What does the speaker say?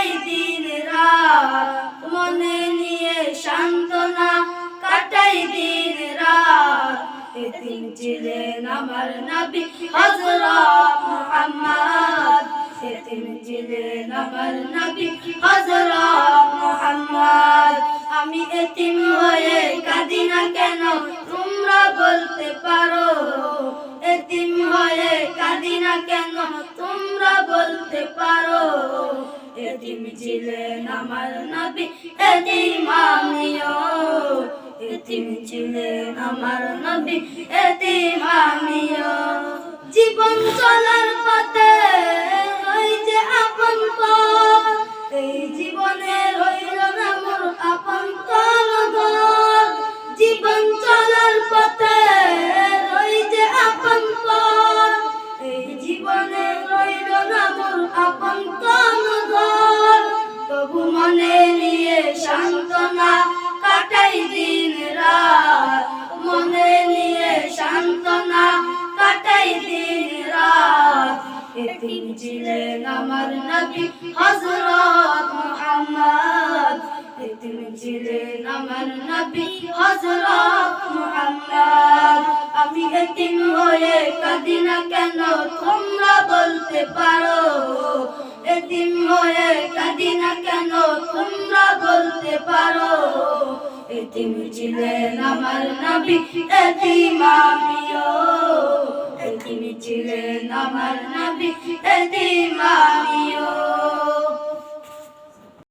কাটাই দিন রাত মনে নিয়ে সান্ত্বনা, কাটাই দিন রাত। এদিন ছিলেন আমার নবী হযরত মুহাম্মদ। এদিন ছিলেন আমার নবী হযরত মুহাম্মদ। আমি এতিম হয়ে কাঁদি না কেন? তোমরা বলতে পারো। এতিম হয়ে কাঁদি না কেন? তোমরা বলতে পারো। এতিম ছিলেন আমার নবী এতিম আমিও। এতিম ছিলেন আমার নবী এতিম আমিও। জীবন চলার পথে দিন রাত এতিম ছিলেন আমার নবী হযরত মুহাম্মদ। ছিলেন আমার নবী হযরত মুহাম্মদ। আমি এতিম হয়ে কাঁদি না কেন? তোমরা বলতে পারো। এতিম হয়ে কাঁদি না কেন? তোমরা বলতে পারো। এতিম ছিলেন আমার নবী, এতিম আমিও। এতিম ছিলেন আমার নবী এতিম আমিও